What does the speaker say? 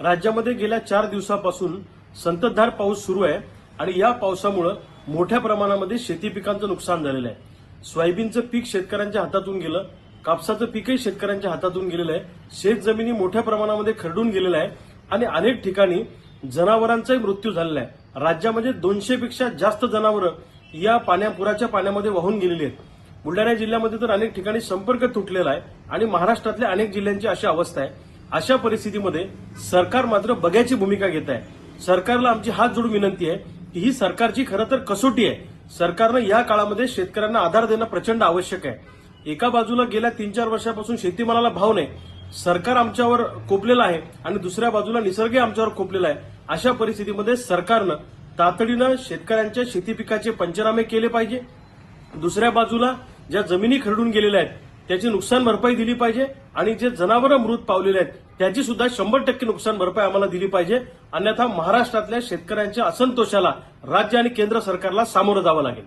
राज्यामध्ये गेल्या चार दिवसापासून संततधार पाऊस सुरू आहे आणि या पावसामुळं मोठ्या प्रमाणामध्ये शेती पिकांचं नुकसान झालेलं आहे. सोयाबीनचं पीक शेतकऱ्यांच्या हातातून गेलं कापसाचं पीकही शेतकऱ्यांच्या हातातून गेलेलं आहे. शेत जमिनी मोठ्या प्रमाणामध्ये खरडून गेलेलं आहे आणि अनेक ठिकाणी जनावरांचाही मृत्यू झालेला आहे. राज्यामध्ये दोनशे पेक्षा जास्त जनावरं या पाण्या पुराच्या पाण्यामध्ये वाहून गेलेली आहेत. बुलढाणा जिल्ह्यामध्ये तर अनेक ठिकाणी संपर्क तुटलेला आहे आणि महाराष्ट्रातल्या अनेक जिल्ह्यांची अशी अवस्था आहे. अशा परिस्थितीमध्ये सरकार मात्र बघ्याची भूमिका घेत आहे. सरकारला आमची हात जोडून विनंती आहे की ही सरकारची खरं तर कसोटी आहे. सरकारनं या काळामध्ये शेतकऱ्यांना आधार देणं प्रचंड आवश्यक आहे. एका बाजूला गेल्या तीन चार वर्षापासून शेतीमालाला भाव नाही. सरकार आमच्यावर कोपलेलं आहे आणि दुसऱ्या बाजूला निसर्गही आमच्यावर कोपलेला आहे. अशा परिस्थितीमध्ये सरकारनं तातडीनं शेतकऱ्यांच्या शेती पिकाचे पंचनामे केले पाहिजे. दुसऱ्या बाजूला ज्या जमिनी खरडून गेलेल्या आहेत त्याची नुकसान भरपाई दिली पाहिजे आणि जे जनावरं मृत पावलेले आहेत त्याची सुद्धा शंभर टक्के नुकसान भरपाई आम्हाला दिली पाहिजे. अन्यथा महाराष्ट्रातल्या शेतकऱ्यांच्या असंतोषाला राज्य आणि केंद्र सरकारला सामोरं जावं लागेल.